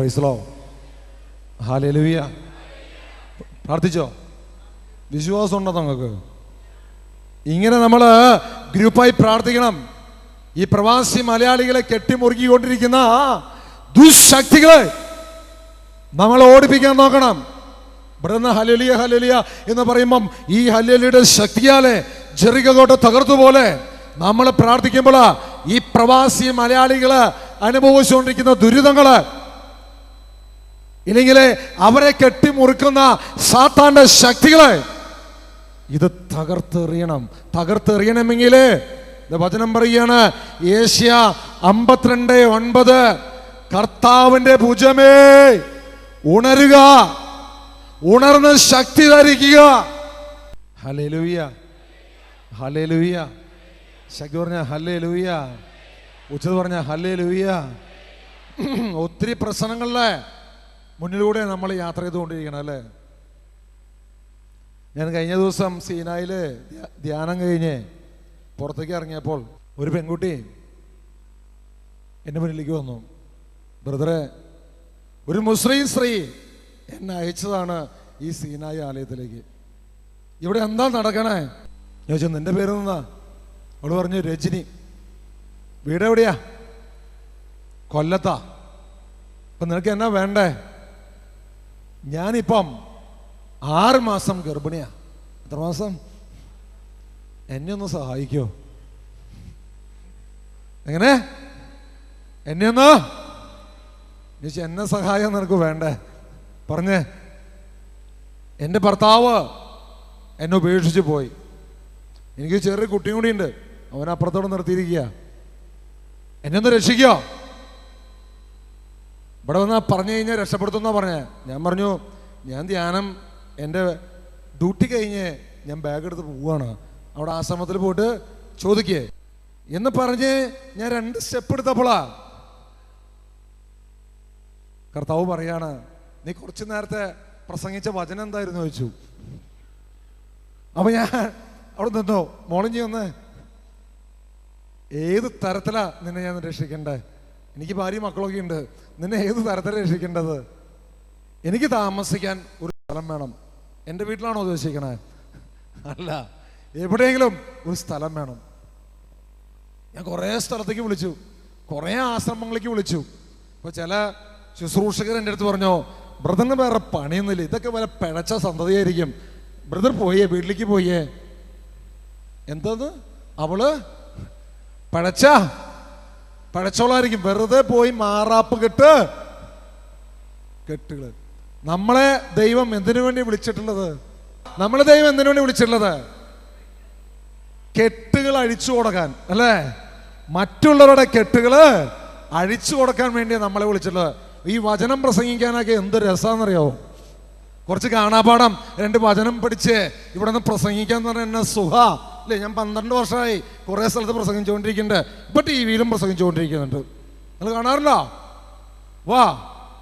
പ്രൈസ്ലോ hallelujah പ്രാർത്ഥിച്ചോ? വിശ്വാസം ഉണ്ടോ നമുക്ക്? ഇങ്ങനെ നമ്മൾ ഗ്രൂപ്പായി പ്രാർത്ഥിക്കണം. ഈ പ്രവാസി മലയാളികളെ കെട്ടിമുറുക്കിക്കൊണ്ടിരിക്കുന്ന ദുശക്തികളെ നമ്മൾ ഓടിപ്പിക്കാൻ നോക്കണം. ഇവിടുന്ന് ഹലലിയ ഹലലിയ എന്ന് പറയുമ്പം ഈ ഹലലിയുടെ ശക്തിയാലെ ജെറികോട്ട തകർത്തുപോലെ നമ്മൾ പ്രാർത്ഥിക്കുമ്പോൾ ഈ പ്രവാസി മലയാളികൾ അനുഭവിച്ചുകൊണ്ടിരിക്കുന്ന ദുരിതങ്ങൾ ഇല്ലെങ്കിൽ അവരെ കെട്ടിമുറുക്കുന്ന സാത്താന്റെ ശക്തികളെ ഇത് തകർത്തെറിയണം. തകർത്തെറിയണമെങ്കിൽ വചനം പറയാണ് ഏഷ്യ അമ്പത്തിരണ്ട് ഒൻപത് കർത്താവിന്റെ ഭുജമേ ഉണരുക ഉണർന്ന് ശക്തി ധരിക്കുക. ഹലേലുയ ഹലേലുയ ശക്തി പറഞ്ഞ ഹലേലുയ ഉച്ചത് പറഞ്ഞ ഹലേലുയ ഒത്തിരി പ്രശ്നങ്ങളിലെ മുന്നിലൂടെ നമ്മൾ യാത്ര ചെയ്തുകൊണ്ടിരിക്കണം അല്ലേ? ഞാൻ കഴിഞ്ഞ ദിവസം സീനായിൽ ധ്യാനം കഴിഞ്ഞ് പുറത്തേക്ക് ഇറങ്ങിയപ്പോൾ ഒരു പെൺകുട്ടി എന്റെ മുന്നിലേക്ക് വന്നു. ബ്രദറെ ഒരു മുസ്ലിം സ്ത്രീ എന്നെ അയച്ചതാണ് ഈ സീനായി ആലയത്തിലേക്ക്. ഇവിടെ എന്താ നടക്കണേ? ഞാൻ ചോദിച്ചു നിന്റെ പേര് നിന്നാ അവൾ പറഞ്ഞു രജനി. വീട് എവിടെയാ കൊല്ലത്താ. അപ്പൊ നിനക്ക് എന്നാ വേണ്ടേ? ഞാനിപ്പം ആറ് മാസം ഗർഭിണിയാ. എത്ര മാസം? എന്നെ ഒന്ന് സഹായിക്കോ. എങ്ങനെ? എന്നെ ഒന്ന്? ചേച്ചി എന്നെ സഹായം നിനക്ക് വേണ്ടേ? പറഞ്ഞേ. എന്റെ ഭർത്താവ് എന്നെ ഉപേക്ഷിച്ച് പോയി. എനിക്ക് ചെറിയ കുട്ടിയും കൂടി ഉണ്ട് അവൻ അപ്പുറത്തോടെ നിർത്തിയിരിക്കുക എന്നെ ഒന്ന് രക്ഷിക്കോ. ഇവിടെ വന്ന് പറഞ്ഞു കഴിഞ്ഞാൽ രക്ഷപ്പെടുത്തുന്ന പറഞ്ഞേ? ഞാൻ പറഞ്ഞു ഞാൻ ധ്യാനം എന്റെ ഡ്യൂട്ടി കഴിഞ്ഞ് ഞാൻ ബാഗ് എടുത്ത് പോവുകയാണ് അവിടെ ആശ്രമത്തിൽ പോയിട്ട് ചോദിക്കേ. എന്ന് പറഞ്ഞ് ഞാൻ രണ്ട് സ്റ്റെപ്പ് എടുത്തപ്പോളാ കർത്താവ് പറയാണ് നീ കുറച്ച് നേരത്തെ പ്രസംഗിച്ച വചനം എന്തായിരുന്നു? ചോദിച്ചു. അപ്പൊ ഞാൻ അവിടെ നിന്നോ മോളിഞ്ഞി ഒന്ന് ഏത് തരത്തിലാ നിന്നെ ഞാൻ രക്ഷിക്കണ്ടേ? എനിക്ക് ഭാര്യ മക്കളൊക്കെ ഉണ്ട്. നിന്നെ ഏത് തരത്തിൽ രക്ഷിക്കേണ്ടത്? എനിക്ക് താമസിക്കാൻ ഒരു സ്ഥലം വേണം. എന്റെ വീട്ടിലാണോ ഉദ്ദേശിക്കണേ? അല്ല എവിടെയെങ്കിലും ഒരു സ്ഥലം വേണം. ഞാൻ കുറേ സ്ഥലത്തേക്ക് വിളിച്ചു. കുറേ ആശ്രമങ്ങളിലേക്ക് വിളിച്ചു. അപ്പോൾ ചില ശുശ്രൂഷകർ എന്റെ അടുത്ത് പറഞ്ഞോ ബ്രദറിന് വേറെ പണിയൊന്നുമില്ല. ഇതൊക്കെ വല്ല പിഴച്ച സന്തതിയായിരിക്കും. ബ്രദർ പോയേ വീട്ടിലേക്ക് പോയേ. എന്തത്? അവൾ പഴച്ച പഴച്ചോളായിരിക്കും വെറുതെ പോയി മാറാപ്പ് കെട്ട് കെട്ടുകൾ നമ്മളെ ദൈവം എന്തിനു വേണ്ടി വിളിച്ചിട്ടുള്ളത്? നമ്മളെ ദൈവം എന്തിനു വേണ്ടി വിളിച്ചിട്ടുള്ളത്? കെട്ടുകൾ അഴിച്ചു കൊടുക്കാൻ അല്ലേ? മറ്റുള്ളവരുടെ കെട്ടുകൾ അഴിച്ചു കൊടുക്കാൻ വേണ്ടിയാണ് നമ്മളെ വിളിച്ചിട്ടുള്ളത്. ഈ വചനം പ്രസംഗിക്കാനൊക്കെ എന്ത് രസമാണെന്നറിയാവോ കുറച്ച് കാണാപാഠം രണ്ട് വചനം പഠിച്ച് ഇവിടെ നിന്ന് പ്രസംഗിക്കാന്ന് പറഞ്ഞാൽ എന്നെ സുഖ. അല്ലേ ഞാൻ പന്ത്രണ്ട് വർഷമായി കുറേ സ്ഥലത്ത് പ്രസംഗിച്ചുകൊണ്ടിരിക്കുന്നുണ്ട്. ഇപ്പം ടി വിയിലും പ്രസംഗിച്ചുകൊണ്ടിരിക്കുന്നുണ്ട്. നിങ്ങൾ കാണാറുണ്ടോ വാ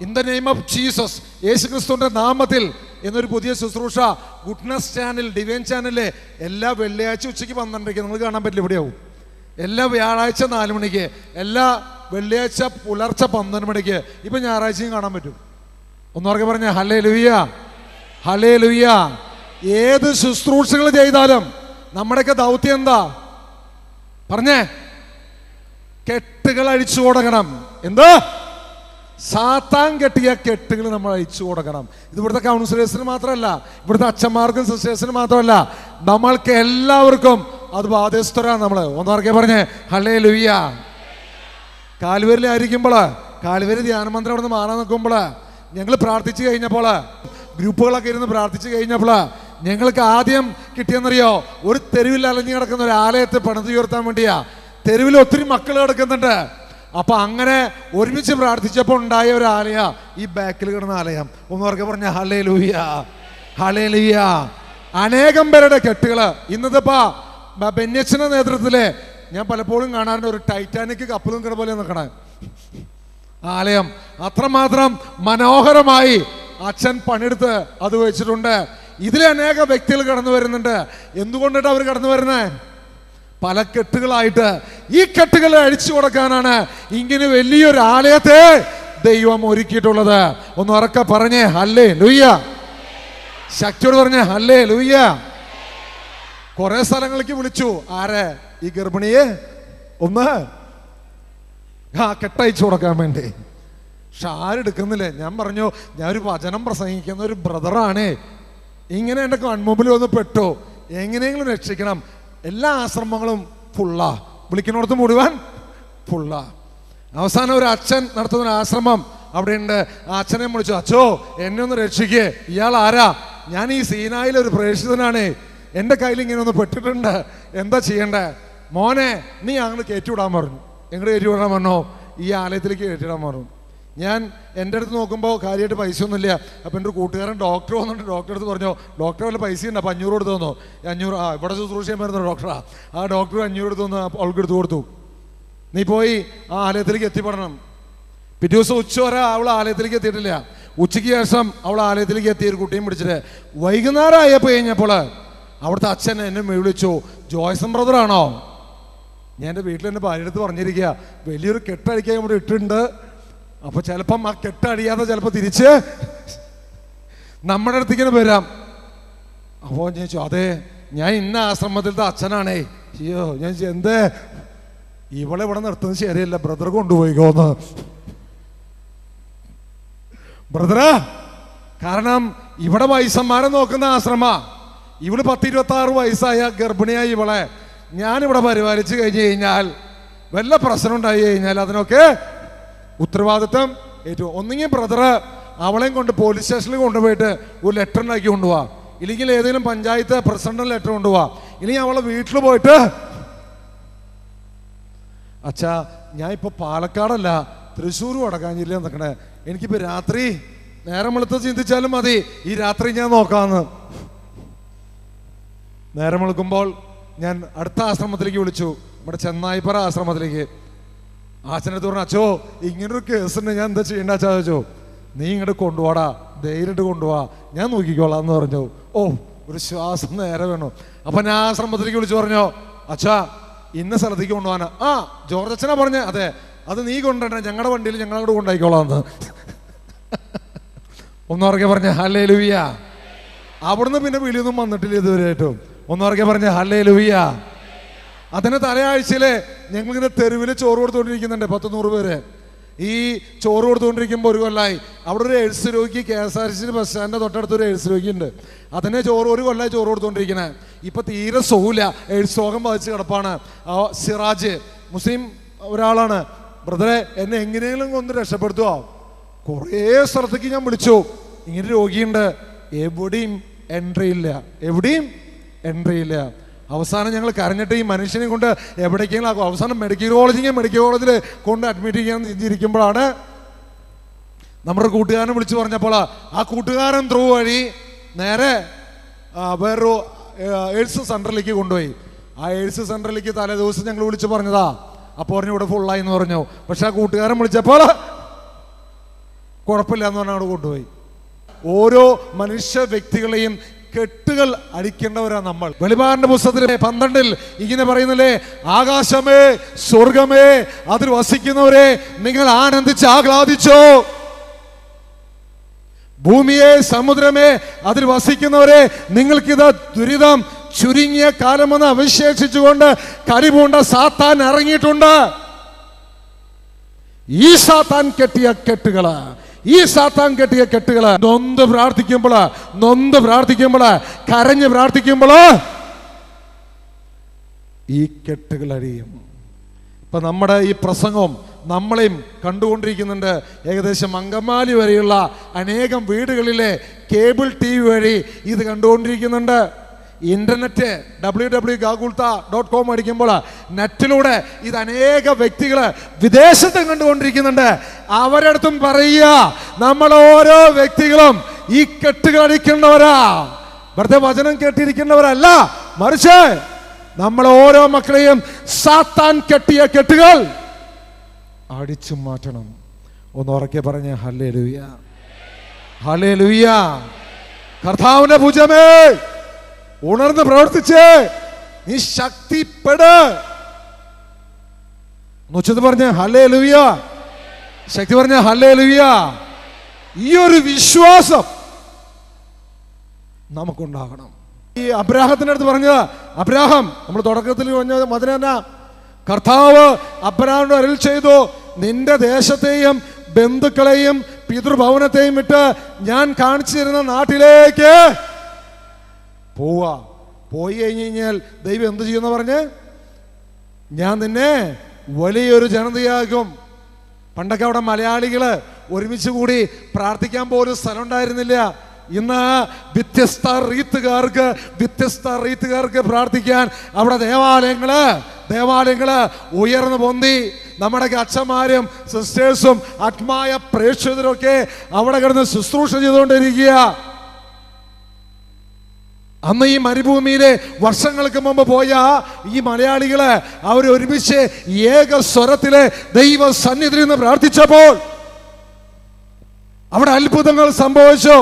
in the name of Jesus യേശു ക്രിസ്തുവിന്റെ നാമത്തിൽ എന്നൊരു പുതിയ ശുശ്രൂഷ ഗുഡ്നസ് ചാനൽ ഡിവൈൻ ചാനലിലെ എല്ലാ വെള്ളിയാഴ്ച ഉച്ചയ്ക്ക് പന്ത്രണ്ടരയ്ക്ക് നിങ്ങൾ കാണാൻ പറ്റില്ല ഇവിടെയാവും എല്ലാ വ്യാഴാഴ്ച നാല് മണിക്ക് എല്ലാ വെള്ളിയാഴ്ച പുലർച്ചെ പന്ത്രണ്ട് മണിക്ക് ഇപ്പൊ ഞായറാഴ്ചയും കാണാൻ പറ്റും. ഒന്നോർക്കെ പറഞ്ഞ ഹലേ ലുയ്യ ഹലേ ലുയ്യ ഏത് ശുശ്രൂഷകൾ ചെയ്താലും നമ്മുടെയൊക്കെ ദൗത്യം എന്താ? പറഞ്ഞേ. കെട്ടുകൾ അഴിച്ചു കൊടുക്കണം. എന്ത്? സാത്താൻ കെട്ടിയ കെട്ടുകൾ നമ്മൾ അഴിച്ചു കൊടുക്കണം. ഇത് ഇവിടുത്തെ കൗൺസിലേഴ്സിന് മാത്രമല്ല ഇവിടുത്തെ അച്ഛന്മാർക്കും സിസ്റ്റേഴ്സിന് മാത്രമല്ല നമ്മൾക്ക് എല്ലാവർക്കും അത് ബാധ്യസ്ഥരാണ് നമ്മൾ ഒന്നാർക്കെ പറഞ്ഞേ? ഹലേ ലുയ്യ കാൽവരിലായിരിക്കുമ്പോൾ കാൽവരി ധ്യാനമന്ത്രം അവിടെ നിന്ന് മാറാൻ നിൽക്കുമ്പോൾ ഞങ്ങൾ പ്രാർത്ഥിച്ചു കഴിഞ്ഞപ്പോൾ ഗ്രൂപ്പുകളൊക്കെ ഇരുന്ന് പ്രാർത്ഥിച്ചു കഴിഞ്ഞപ്പോൾ ഞങ്ങൾക്ക് ആദ്യം കിട്ടിയെന്നറിയോ? ഒരു തെരുവിൽ അലഞ്ഞു കിടക്കുന്ന ഒരു ആലയത്തെ പണിതുയർത്താൻ വേണ്ടിയാ. തെരുവിൽ ഒത്തിരി മക്കൾ കിടക്കുന്നുണ്ട്. അപ്പൊ അങ്ങനെ ഒരുമിച്ച് പ്രാർത്ഥിച്ചപ്പോൾ ഉണ്ടായ ഒരു ആലയ ഈ ബാക്കിൽ കിടന്ന ആലയം. ഒന്നവർക്ക് പറഞ്ഞ ഹലേ ലൂയ ഹലേ ലൂയ അനേകം പേരുടെ കെട്ടുകൾ. ഇന്നത്തെ ബെന്യച്ചന്റെ നേതൃത്വത്തിലെ ഞാൻ പലപ്പോഴും കാണാറുണ്ട് ഒരു ടൈറ്റാനിക് കപ്പലും കിട പോലെ നിൽക്കണ ആലയം. അത്രമാത്രം മനോഹരമായി അച്ഛൻ പണിയെടുത്ത് അത് വെച്ചിട്ടുണ്ട്. ഇതിലെ അനേക വ്യക്തികൾ കടന്നു വരുന്നുണ്ട്. എന്തുകൊണ്ടിട്ട് അവർ കടന്നു വരുന്നേ? പല കെട്ടുകളായിട്ട് ഈ കെട്ടുകൾ അഴിച്ചു കൊടുക്കാനാണ് ഇങ്ങനെ വലിയൊരു ആലയത്തെ ദൈവം ഒരുക്കിയിട്ടുള്ളത്. ഒന്ന് ഉറക്കെ പറഞ്ഞേ ഹല്ലേ ലൂയ്യ ശക്തിയോട് പറഞ്ഞേ ഹല്ലേ ലൂയ്യ കുറെ സ്ഥലങ്ങളിലേക്ക് വിളിച്ചു. ആരെ? ഈ ഗർഭിണിയെ ഒന്ന് ആ കെട്ടയച്ചു കൊടുക്കാൻ വേണ്ടി. പക്ഷെ ആരെടുക്കുന്നില്ലേ? ഞാൻ പറഞ്ഞു ഞാൻ ഒരു വചനം പ്രസംഗിക്കുന്ന ഒരു ബ്രദറാണ് ഇങ്ങനെ എന്റെ കൺമുമ്പിൽ വന്ന് പെട്ടു എങ്ങനെയെങ്കിലും രക്ഷിക്കണം. എല്ലാ ആശ്രമങ്ങളും ഫുള്ള വിളിക്കുന്നിടത്ത് മുഴുവൻ ഫുള്ള അവസാനം ഒരു അച്ഛൻ നടത്തുന്ന ആശ്രമം. അവിടെയുണ്ട്. ആ അച്ഛനെ വിളിച്ചു അച്ഛോ എന്നെ ഒന്ന് രക്ഷിക്കേ. ഇയാൾ ആരാ? ഞാൻ ഈ സീനായിൽ ഒരു പ്രേക്ഷിതനാണ്. എന്റെ കയ്യിൽ ഇങ്ങനെ ഒന്ന് പെട്ടിട്ടുണ്ട്. എന്താ ചെയ്യണ്ടേ? മോനെ നീ അങ്ങോട്ട് കയറ്റിവിടാൻ പറഞ്ഞു. എങ്ങോട്ട് കയറ്റിവിടാൻ പറഞ്ഞോ ഈ ആലയത്തിലേക്ക് കയറ്റിവിടാൻ പറഞ്ഞു. ഞാൻ എന്റെ അടുത്ത് നോക്കുമ്പോൾ കാര്യമായിട്ട് പൈസ ഒന്നുമില്ല അപ്പം എന്റെ കൂട്ടുകാരൻ ഡോക്ടർ വന്നിട്ട് ഡോക്ടറെ അടുത്ത് പറഞ്ഞു ഡോക്ടർ വല്ല പൈസ ഉണ്ട്? അപ്പം അഞ്ഞൂറ് കൊടുത്തു തന്നു? അഞ്ഞൂറ് ആ ഇവിടെ ശുശ്രൂഷ ചെയ്യാൻ പറ്റുന്ന ഡോക്ടറാ ആ. ഡോക്ടർ അഞ്ഞൂറ് എടുത്തു തന്നു അവൾക്ക് എടുത്തു കൊടുത്തു. നീ പോയി ആ ആലയത്തിലേക്ക് എത്തിപ്പെടണം. പിറ്റേ ദിവസം ഉച്ച വരെ അവൾ ആലയത്തിലേക്ക് എത്തിയിട്ടില്ല. ഉച്ചയ്ക്ക് ശേഷം അവൾ ആലയത്തിലേക്ക് എത്തി ഒരു കുട്ടിയും പിടിച്ചിട്ട്. വൈകുന്നേരം ആയപ്പോൾ കഴിഞ്ഞപ്പോൾ അവിടുത്തെ അച്ഛൻ എന്നെ വിളിച്ചു ജോയ്സൺ ബ്രദറാണോ ഞാൻ എന്റെ വീട്ടിൽ എന്റെ ഭാര്യ എടുത്ത് പറഞ്ഞിരിക്കുക വലിയൊരു കെട്ടഴിക്കാൻ ഇവിടെ ഇട്ടിട്ടുണ്ട്. അപ്പോൾ ചിലപ്പം ആ കെട്ടടിയാതെ ചിലപ്പോൾ തിരിച്ച് നമ്മുടെ അടുത്തേക്കിന് വരാം. അപ്പോ ഞാൻ ചോദിച്ചു അതെ ഞാൻ ഇന്ന ആശ്രമത്തിലത്തെ അച്ഛനാണേ. അയ്യോ ഞാൻ എന്തേ? ഇവളെ ഇവിടെ നിർത്തുന്നത് ശരിയല്ല ബ്രദർ കൊണ്ടുപോയിക്കോന്ന്. ബ്രദറാ കാരണം ഇവിടെ വയസ്സന്മാരെ നോക്കുന്ന ആശ്രമ. ഇവൾ പത്ത് ഇരുപത്തി ആറ് വയസ്സായ ഗർഭിണിയായി ഇവളെ. ഞാനിവിടെ പരിപാലിച്ചു കഴിഞ്ഞു കഴിഞ്ഞാൽ വല്ല പ്രശ്നം ഉണ്ടായി കഴിഞ്ഞാൽ അതിനൊക്കെ ഉത്തരവാദിത്വം ഏറ്റവും ഒന്നെങ്കിൽ ബ്രദറ് അവളെയും കൊണ്ട് പോലീസ് സ്റ്റേഷനിൽ കൊണ്ടുപോയിട്ട് ഒരു ലെറ്റർ ഉണ്ടാക്കി കൊണ്ടുപോവാ ഇല്ലെങ്കിൽ ഏതെങ്കിലും പഞ്ചായത്ത് പ്രസിഡന്റ് ലെറ്റർ കൊണ്ടുപോവാ ഇല്ലെങ്കിൽ അവളെ വീട്ടിൽ പോയിട്ട് അച്ഛാ ഞാൻ ഇപ്പോൾ പാലക്കാടല്ല വടക്കാൻ ജില്ല നിൽക്കണേ. എനിക്കിപ്പോൾ രാത്രി നേരം വെളുത്ത് ചിന്തിച്ചാലും മതി. ഈ രാത്രി ഞാൻ നോക്കാമെന്ന് നേരം വെളുക്കുമ്പോൾ ഞാൻ അടുത്ത ആശ്രമത്തിലേക്ക് വിളിച്ചു. നമ്മുടെ ചെന്നായിപ്പറ ആശ്രമത്തിലേക്ക്. ആച്ചനടുത്ത് പറഞ്ഞു അച്ഛോ ഇങ്ങനൊരു കേസുണ്ട്. ഞാൻ എന്താ ചെയ്യേണ്ട അച്ഛാ ചോദിച്ചോ. നീ ഇങ്ങോട്ട് കൊണ്ടുപോടാ ധൈര്യമായിട്ട് കൊണ്ടുപോവാ ഞാൻ നോക്കിക്കോളാം എന്ന് പറഞ്ഞു. ഓ ഒരു ശ്വാസം നേരെ വേണം? അപ്പൊ ഞാൻ ആശ്രമത്തിലേക്ക് വിളിച്ചു പറഞ്ഞോ അച്ഛാ ഇന്ന സ്ഥലത്തേക്ക് കൊണ്ടുപോകാനാ. ആ ജോർജ് അച്ഛനാ പറഞ്ഞേ. അതെ. അത് നീ കൊണ്ടുവരണ്ട. ഞങ്ങളുടെ വണ്ടിയിൽ ഞങ്ങളങ്ങോട്ട് കൊണ്ടായിക്കോളാം എന്ന് ഒന്നുറക്കെ പറഞ്ഞ ഹല്ലേ ലുവിയ അവിടുന്ന് പിന്നെ വിളിയൊന്നും വന്നിട്ടില്ല ഇതുവരെയായിട്ടും. ഒന്നുറക്കെ പറഞ്ഞ ഹല്ലേ ലുവിയ അതിന് തലയാഴ്ചയിലെ ഞങ്ങളിങ്ങനെ തെരുവിൽ ചോറ് കൊടുത്തുകൊണ്ടിരിക്കുന്നുണ്ട് പത്ത് നൂറ് പേര്. ഈ ചോറ് കൊടുത്തുകൊണ്ടിരിക്കുമ്പോൾ ഒരു കൊല്ലായി. അവിടെ ഒരു എഴുസ് രോഗി K S R C bus സ്റ്റാൻഡിന്റെ തൊട്ടടുത്ത് ഒരു എഴുസ് രോഗിയുണ്ട്. അതിനെ ചോറ് ഒരു കൊല്ലായി ചോറ് കൊടുത്തുകൊണ്ടിരിക്കണേ ഇപ്പം തീരെ സോല എഴുസ് രോഗം ബാധിച്ച് കിടപ്പാണ്. സിറാജ് മുസ്ലിം ഒരാളാണ്. ബ്രദറെ എന്നെ എങ്ങനെയെങ്കിലും ഒന്ന് രക്ഷപ്പെടുത്തുക കുറേ സ്ഥലത്തേക്ക് ഞാൻ വിളിച്ചു. ഇങ്ങനെ രോഗിയുണ്ട്. എവിടെയും എൻട്രി ഇല്ല. എവിടെയും എൻട്രി ഇല്ല. അവസാനം ഞങ്ങൾ കരഞ്ഞിട്ട് ഈ മനുഷ്യനെ കൊണ്ട് എവിടേക്കെങ്കിലും ആക്കും. അവസാനം മെഡിക്കൽ കോളേജിൽ മെഡിക്കൽ കോളേജിൽ കൊണ്ട് അഡ്മിറ്റ് ചെയ്യാൻ ഇരിക്കുമ്പോഴാണ് നമ്മുടെ കൂട്ടുകാരനെ വിളിച്ചു പറഞ്ഞപ്പോൾ ആ കൂട്ടുകാരൻ ത്രൂ വഴി നേരെ വേറൊരു എയ്ഡ്സ് സെന്ററിലേക്ക് കൊണ്ടുപോയി. ആ എയ്ഡ്സ് സെന്ററിലേക്ക് തലേ ദിവസം ഞങ്ങൾ വിളിച്ചു പറഞ്ഞതാ. അപ്പോൾ പറഞ്ഞു ഇവിടെ ഫുള്ളായി എന്ന് പറഞ്ഞു. പക്ഷെ ആ കൂട്ടുകാരൻ വിളിച്ചപ്പോൾ കുഴപ്പമില്ല എന്ന് പറഞ്ഞാൽ അവിടെ കൊണ്ടുപോയി. ഓരോ മനുഷ്യ വ്യക്തികളെയും കെട്ടുകൾ അടിക്കേണ്ടവരാ നമ്മൾ. വെളിപാടിന്റെ പുസ്തകത്തിലെ പന്ത്രണ്ടിൽ ഇങ്ങനെ പറയുന്നില്ലേ? ആകാശമേ സ്വർഗമേ അതിൽ വസിക്കുന്നവരെ നിങ്ങൾ ആനന്ദിച്ച് ആഹ്ലാദിച്ചോ. ഭൂമിയെ സമുദ്രമേ അതിൽ വസിക്കുന്നവരെ നിങ്ങൾക്കിത് ദുരിതം ചുരുങ്ങിയ കാലമെന്ന് അവശേഷിച്ചുകൊണ്ട് കരിപൂണ്ട സാത്താൻ ഇറങ്ങിയിട്ടുണ്ട്. ഈ സാത്താൻ കെട്ടിയ കെട്ടുകൾ. ഈ സാത്താൻ കെട്ടിയ കെട്ടുകൾ നൊന്ത് പ്രാർത്ഥിക്കുമ്പോൾ നൊന്ത് പ്രാർത്ഥിക്കുമ്പോൾ കരഞ്ഞ് പ്രാർത്ഥിക്കുമ്പോൾ ഈ കെട്ടുകൾ അഴിയും ഇപ്പൊ നമ്മുടെ ഈ പ്രസംഗം നമ്മളെയും കണ്ടുകൊണ്ടിരിക്കുന്നുണ്ട്. ഏകദേശം അങ്കമാലി വരെയുള്ള അനേകം വീടുകളിലെ കേബിൾ ടി വഴി ഇത് കണ്ടുകൊണ്ടിരിക്കുന്നുണ്ട്. Internet W W gagultha dot com അടിക്കുമ്പോൾ നെറ്റിലൂടെ ഇത് അനേക വ്യക്തികൾ വിദേശത്ത് കണ്ടുകൊണ്ടിരിക്കുന്നുണ്ട്. അവരടുത്തും പറയുക നമ്മൾ ഓരോ വ്യക്തികളും ഈ കെട്ടുകൾ അടിക്കേണ്ടവരാ. വെറുതെ വചനം കേട്ടിരിക്കേണ്ടവരല്ല. മറിച്ച് നമ്മൾ ഓരോ മക്കളെയും സാത്താൻ കെട്ടിയ കെട്ടുകൾ അടിച്ചു മാറ്റണം. ഒന്ന് ഉറക്കെ പറഞ്ഞ ഹല്ലേ ലുയ്യ ഹല്ലേ ലുയ്യ കർത്താവിന്റെ ഭുജമേ. ഉണർന്ന് പ്രവർത്തിച്ച്. നീ ശക്തിപ്പെട്. ഉച്ചത് പറഞ്ഞ ഹലേ ലുവിയ ശക്തി പറഞ്ഞ ഹലേ ലുവിയ ഈ ഒരു വിശ്വാസം നമുക്കുണ്ടാകണം. ഈ അബ്രാഹത്തിന്റെ അടുത്ത് പറഞ്ഞത് അബ്രാഹം നമ്മൾ തുടക്കത്തിൽ പറഞ്ഞത് മതിന കർത്താവ് അബ്രാഹിനോട് അരിൽ ചെയ്തു നിന്റെ ദേശത്തെയും ബന്ധുക്കളെയും പിതൃഭവനത്തെയും വിട്ട് ഞാൻ കാണിച്ചു തരുന്ന നാട്ടിലേക്ക് പോവാ. പോയി കഴിഞ്ഞ് കഴിഞ്ഞാൽ ദൈവം എന്ത് ചെയ്യുന്ന പറഞ്ഞ്? ഞാൻ നിന്നെ വലിയൊരു ജനതയാകും. പണ്ടൊക്കെ അവിടെ മലയാളികൾ ഒരുമിച്ച് കൂടി പ്രാർത്ഥിക്കാൻ പോലും സ്ഥലം ഉണ്ടായിരുന്നില്ല ഇന്ന് വ്യത്യസ്ത റീത്തുകാർക്ക് വ്യത്യസ്ത റീത്തുകാർക്ക് പ്രാർത്ഥിക്കാൻ അവിടെ ദേവാലയങ്ങൾ ദേവാലയങ്ങൾ ഉയർന്നു പൊന്തി. നമ്മുടെ അച്ഛന്മാരും സിസ്റ്റേഴ്സും ആത്മായ പ്രേക്ഷിതരൊക്കെ അവിടെ കിടന്ന് ശുശ്രൂഷ ചെയ്തുകൊണ്ടിരിക്കുക. അന്ന് ഈ മരുഭൂമിയിലെ വർഷങ്ങൾക്ക് മുമ്പ് പോയ ഈ മലയാളികൾ അവർ ഒരുമിച്ച് ഏക സ്വരത്തിലെ ദൈവ സന്നിധിയിൽ നിന്ന് പ്രാർത്ഥിച്ചപ്പോൾ അവിടെ അത്ഭുതങ്ങൾ സംഭവിച്ചു.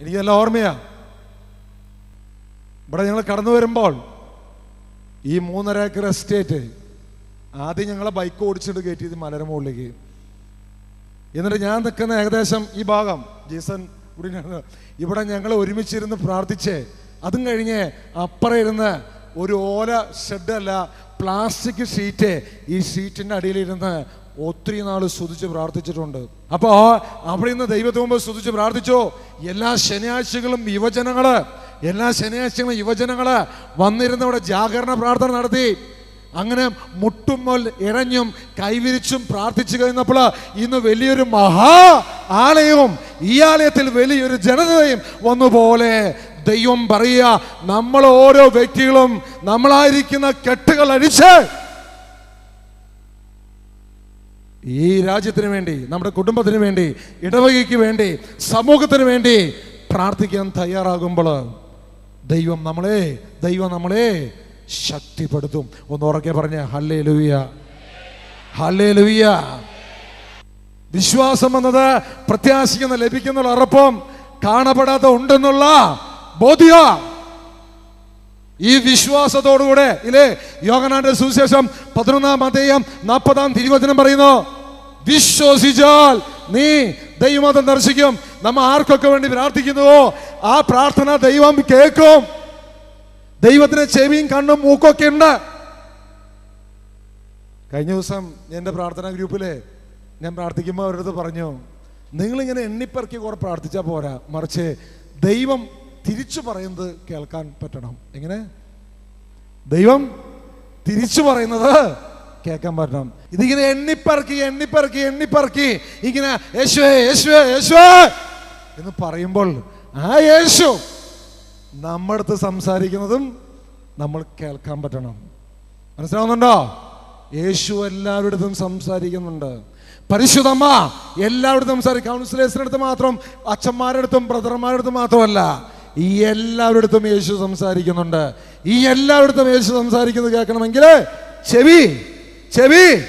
എനിക്ക് നല്ല ഓർമ്മയാ. ഇവിടെ ഞങ്ങൾ കടന്നു വരുമ്പോൾ ഈ മൂന്നര ഏക്കർ എസ്റ്റേറ്റ് ആദ്യം ഞങ്ങളെ ബൈക്ക് ഓടിച്ചിട്ട് കയറ്റിയത് മലരമുകളിലേക്ക്. എന്നിട്ട് ഞാൻ നിൽക്കുന്ന ഏകദേശം ഈ ഭാഗം ജീസൺ ഇവിടെ ഞങ്ങൾ ഒരുമിച്ചിരുന്ന് പ്രാർത്ഥിച്ച് അതും കഴിഞ്ഞ് അപ്പുറം ഇരുന്ന് ഒരു ഓല ഷെഡല്ല പ്ലാസ്റ്റിക് ഷീറ്റ് ഈ ഷീറ്റിന്റെ അടിയിലിരുന്ന് ഒത്തിരി നാൾ സ്തുതിച്ച് പ്രാർത്ഥിച്ചിട്ടുണ്ട്. അപ്പോൾ അവിടെ നിന്ന് ദൈവത്തിന് മുമ്പ് സ്തുതിച്ച് പ്രാർത്ഥിച്ചു. എല്ലാ ശനിയാഴ്ചകളും യുവജനങ്ങൾ എല്ലാ ശനിയാഴ്ചകളും യുവജനങ്ങൾ വന്നിരുന്ന് അവിടെ ജാഗരണ പ്രാർത്ഥന നടത്തി. അങ്ങനെ മുട്ടുമ്പോൾ ഇറഞ്ഞും കൈവിരിച്ചും പ്രാർത്ഥിച്ചു കഴിഞ്ഞപ്പോൾ ഇന്ന് വലിയൊരു മഹാ ആലയവും ഈ ആലയത്തിൽ വലിയൊരു ജനതയും വന്നുപോലെ ദൈവം പറയുക നമ്മൾ ഓരോ വ്യക്തികളും നമ്മളായിരിക്കുന്ന കെട്ടുകൾ അഴിച്ച് ഈ രാജ്യത്തിന് വേണ്ടി നമ്മുടെ കുടുംബത്തിന് വേണ്ടി ഇടവകയ്ക്ക് വേണ്ടി സമൂഹത്തിന് വേണ്ടി പ്രാർത്ഥിക്കാൻ തയ്യാറാകുമ്പോൾ ദൈവം നമ്മളെ ദൈവം നമ്മളെ ശക്തിപ്പെടുത്തും. ഒന്ന് ഉറക്കെ പറഞ്ഞ ഹല്ലേ ലുവിയ ഹല്ലേ ലുവിയ വിശ്വാസം എന്നത് പ്രത്യാശിക്കുന്ന ലഭിക്കുന്ന ഉറപ്പം കാണപ്പെടാത്ത ഉണ്ടെന്നുള്ള ബോധ്യ. ഈ വിശ്വാസത്തോടുകൂടെ ഇല്ലേ? യോഗനാന്റെ സുവിശേഷം പതിനൊന്നാം അധ്യായം നാൽപ്പതാം തിരുവചനം പറയുന്നു വിശ്വസിച്ചാൽ നീ ദൈവമതം ദർശിക്കും. നമ്മ ആർക്കൊക്കെ വേണ്ടി പ്രാർത്ഥിക്കുന്നുവോ? ആ പ്രാർത്ഥന ദൈവം കേൾക്കും. ദൈവത്തിന് ചെവിയും കണ്ണും മൂക്കൊക്കെ ഉണ്ട്. കഴിഞ്ഞ ദിവസം എന്റെ പ്രാർത്ഥനാ ഗ്രൂപ്പിലെ ഞാൻ പ്രാർത്ഥിക്കുമ്പോൾ അവരടുത്ത് പറഞ്ഞു നിങ്ങളിങ്ങനെ എണ്ണിപ്പറക്കി കുറെ പ്രാർത്ഥിച്ചാൽ പോരാ. മറിച്ച് ദൈവം തിരിച്ചു പറയുന്നത് കേൾക്കാൻ പറ്റണം. എങ്ങനെ? ദൈവം തിരിച്ചു പറയുന്നത് കേൾക്കാൻ പറ്റണം. ഇതിങ്ങനെ എണ്ണിപ്പറക്കി എണ്ണിപ്പറക്കി എണ്ണിപ്പറക്കി ഇങ്ങനെ യേശുവേ യേശുവേ യേശുവേ എന്ന് പറയുമ്പോൾ ആ യേശു നമ്മുടെ അടുത്ത് സംസാരിക്കുന്നതും നമ്മൾ കേൾക്കാൻ പറ്റണം. മനസ്സിലാവുന്നുണ്ടോ? യേശു എല്ലാവരുടെയും സംസാരിക്കുന്നുണ്ട്. പരിശുദ്ധമ്മ എല്ലാവരുടെയും സംസാരിക്കും കൗൺസിലേഴ്സിന്റെ അടുത്ത് മാത്രം അച്ഛന്മാരുടെ അടുത്തും ബ്രദർമാരുടെ അടുത്തും മാത്രമല്ല ഈ എല്ലാവരുടെ യേശു സംസാരിക്കുന്നുണ്ട്. ഈ എല്ലാവരുടെ യേശു സംസാരിക്കുന്നത് കേൾക്കണമെങ്കിൽ ചെവി ചെവി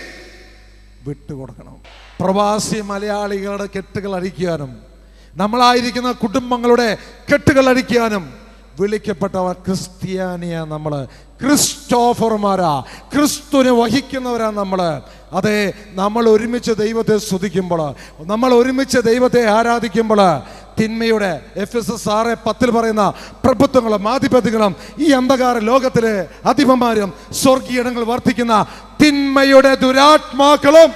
വിട്ടുകൊടുക്കണം. പ്രവാസി മലയാളികളുടെ കെട്ടുകൾ അഴിക്കാനും നമ്മളായിരിക്കുന്ന കുടുംബങ്ങളുടെ കെട്ടുകൾ അഴിക്കാനും വിളിക്കപ്പെട്ടവർ ക്രിസ്ത്യാനിയ നമ്മൾ ക്രിസ്റ്റോഫർമാരാ. ക്രിസ്തുവിനെ വഹിക്കുന്നവരാ നമ്മൾ അതെ നമ്മൾ ഒരുമിച്ച് ദൈവത്തെ സ്തുതിക്കുമ്പോൾ നമ്മൾ ഒരുമിച്ച് ദൈവത്തെ ആരാധിക്കുമ്പോൾ തിന്മയുടെ എഫ് എസ് എസ് ആറ് പത്തിൽ പറയുന്ന പ്രഭുത്വങ്ങളും ആധിപത്യങ്ങളും ഈ അന്ധകാര ലോകത്തിലെ അധിപന്മാരും സ്വർഗീയടങ്ങൾ വർദ്ധിക്കുന്ന തിന്മയുടെ ദുരാത്മാക്കളും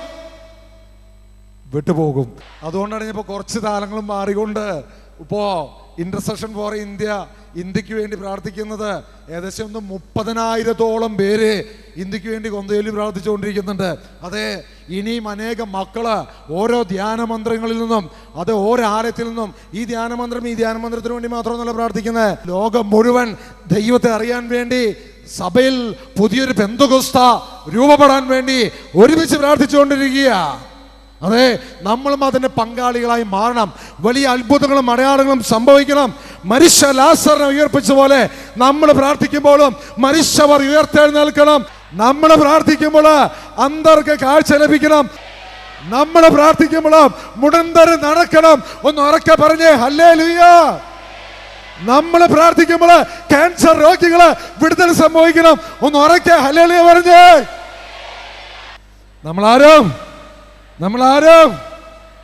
വിട്ടുപോകും. അതുകൊണ്ടാണ് ഇപ്പോൾ കുറച്ച് കാലങ്ങളും മാറിക്കൊണ്ട്. ഇപ്പോ ഇന്റർസെഷൻ ഫോർ ഇന്ത്യ ഇന്ത്യയ്ക്ക് വേണ്ടി പ്രാർത്ഥിക്കുന്നത് ഏകദേശം ഒന്ന് മുപ്പതിനായിരത്തോളം പേര് ഇന്ത്യയ്ക്ക് വേണ്ടി കൊന്തയിൽ പ്രാർത്ഥിച്ചുകൊണ്ടിരിക്കുന്നുണ്ട്. അതെ ഇനിയും അനേകം മക്കൾ ഓരോ ധ്യാന മന്ത്രങ്ങളിൽ നിന്നും അത് ഓരോ ആലയത്തിൽ നിന്നും ഈ ധ്യാനമന്ത്രം ഈ ധ്യാനമന്ത്രത്തിന് വേണ്ടി മാത്രമെന്നല്ല പ്രാർത്ഥിക്കുന്നത്. ലോകം മുഴുവൻ ദൈവത്തെ അറിയാൻ വേണ്ടി സഭയിൽ പുതിയൊരു ബന്ധുകുസ്ത രൂപപ്പെടാൻ വേണ്ടി ഒരുമിച്ച് പ്രാർത്ഥിച്ചുകൊണ്ടിരിക്കുക അതെ നമ്മളും അതിന്റെ പങ്കാളികളായി മാറണം. വലിയ അത്ഭുതങ്ങളും അടയാളങ്ങളും സംഭവിക്കണം. മരിച്ച ലാസറിനെ ഉയർപ്പിച്ച പോലെ നമ്മൾ പ്രാർത്ഥിക്കുമ്പോഴും മരിച്ചവർ ഉയർത്തെഴുന്നേൽക്കണം. നമ്മൾ പ്രാർത്ഥിക്കുമ്പോൾ അന്തർക്ക് കാഴ്ച ലഭിക്കണം. നമ്മൾ പ്രാർത്ഥിക്കുമ്പോൾ മുടന്തര് നടക്കണം. ഒന്ന് ഉറക്കെ പറഞ്ഞേ ഹല്ലേ ലുയ്യ നമ്മൾ പ്രാർത്ഥിക്കുമ്പോൾ ക്യാൻസർ രോഗികൾ വിടുതൽ സംഭവിക്കണം. ഒന്ന് ഉറക്കെ ഹല്ലേ പറഞ്ഞേ. നമ്മളാരും നമ്മളാരും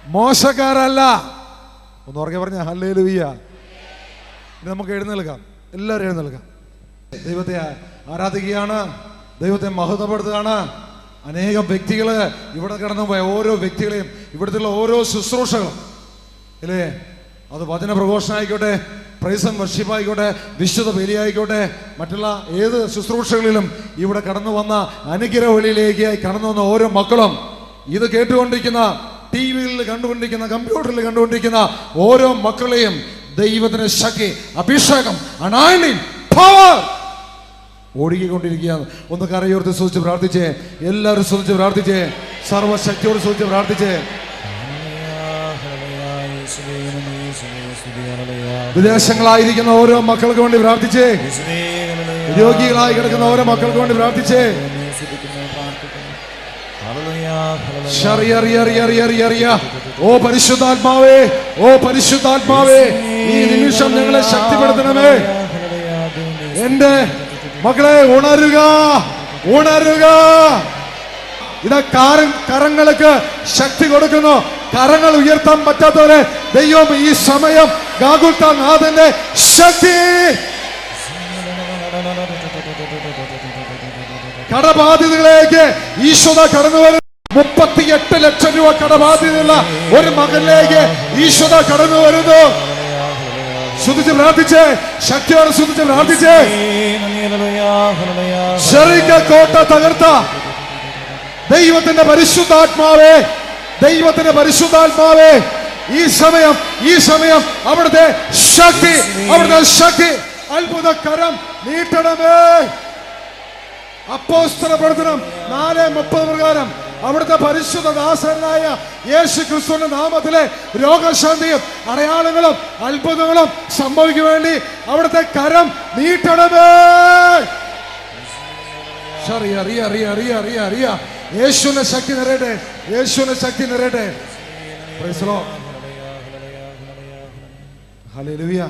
മോശക്കാരല്ല. ഒന്ന് ഉറക്കെ പറഞ്ഞ ഹല്ലേ ലുയ്യ നമുക്ക് എഴുന്നേൽക്കാം. എല്ലാവരും എഴുന്നേൽക്കാം. ദൈവത്തെ ആരാധിക്കുകയാണ്. ദൈവത്തെ മഹത്വപ്പെടുത്തുകയാണ്. അനേകം വ്യക്തികൾ ഇവിടെ കിടന്നു പോയ ഓരോ വ്യക്തികളെയും ഇവിടുത്തെ ഓരോ ശുശ്രൂഷകളും. അല്ലേ? അത് വചന പ്രഘോഷനായിക്കോട്ടെ പ്രൈസം വർഷിപ്പായിക്കോട്ടെ വിശുദ്ധ ബലിയായിക്കോട്ടെ മറ്റുള്ള ഏത് ശുശ്രൂഷകളിലും ഇവിടെ കടന്നു വന്ന അനുഗ്രഹ വെളിയിലേക്ക് കടന്നു വന്ന ഓരോ മക്കളും ഇത് കേട്ടുകൊണ്ടിരിക്കുന്ന ടി വിയിൽ കണ്ടുകൊണ്ടിരിക്കുന്ന കമ്പ്യൂട്ടറിൽ കണ്ടുകൊണ്ടിരിക്കുന്ന ഓരോ മക്കളെയും ദൈവത്തിന് ശക്തി അഭിഷേകം അനായണി പവർ ഒഴുകിക്കൊണ്ടിരിക്കുകയാണ്. ഒന്ന് കരയോർത്ത് സൂചിച്ച് പ്രാർത്ഥിച്ചേ. എല്ലാവരും സൂചിച്ച് പ്രാർത്ഥിച്ചേ. സർവശക്തിയോട് സൂചിച്ച് പ്രാർത്ഥിച്ചേ. വിദേശങ്ങളായിരിക്കുന്ന ഓരോ മക്കൾക്ക് വേണ്ടി പ്രാർത്ഥിച്ചേ. രോഗികളായി കിടക്കുന്ന ഓരോ മക്കൾക്ക് വേണ്ടി പ്രാർത്ഥിച്ചേ. ഓ പരിശുദ്ധാത്മാവേ ഓ പരിശുദ്ധാത്മാവേ ഈ നിമിഷം ഞങ്ങളെ ശക്തിപ്പെടുത്തണമേ. എന്റെ മക്കളെ ഉണരുക ഉണരുക. ഇതാ കാര കരങ്ങൾക്ക് ശക്തി കൊടുക്കുന്നു. കരങ്ങൾ ഉയർത്താൻ പറ്റാത്തവരെ ദൈവം ഈ സമയം ഗാഗുൽത്ത നാഥന്റെ ശക്തി. കടബാധിതകളിലേക്ക് ഈശ്വര കടന്നു വരുന്നു. മുപ്പത്തിയെട്ട് ലക്ഷം രൂപ കടബാധ്യതയുള്ള ഒരു മകനിലേക്ക് ഈശ്വര കടന്നു വരുന്നു. ശ്രദ്ധിച്ച് പ്രാർത്ഥിച്ചേ. ശക്തിയോടെ ശ്രദ്ധിച്ച് പ്രാർത്ഥിച്ചേ. ശരിക്ക കോട്ട തകർത്ത. ദൈവത്തിന്റെ പരിശുദ്ധാത്മാവേ ദൈവത്തിന്റെ പരിശുദ്ധാത്മാവേ ഈ സമയം ഈ സമയം അവിടുത്തെ ശക്തി അവിടുത്തെ ശക്തി അത്ഭുത കരം നീട്ടണമേ. അപ്പോസ്തല പ്രവർത്തനം. നാല് മുപ്പത് പ്രകാരം അവിടുത്തെ പരിശുദ്ധ ദാസനായ യേശു ക്രിസ്തുവിന്റെ നാമത്തിലെ രോഗശാന്തിയും അടയാളങ്ങളും അത്ഭുതങ്ങളും സംഭവിക്കു വേണ്ടി അവിടുത്തെ കരം നീട്ടണമേ. അറിയ അറിയ അറിയ അറിയ അറിയ യേശുവിന്റെ ശക്തി നിറയട്ടെ യേശുവിന്റെ ശക്തി നിറയട്ടെ. Praise lo Lord. Hallelujah.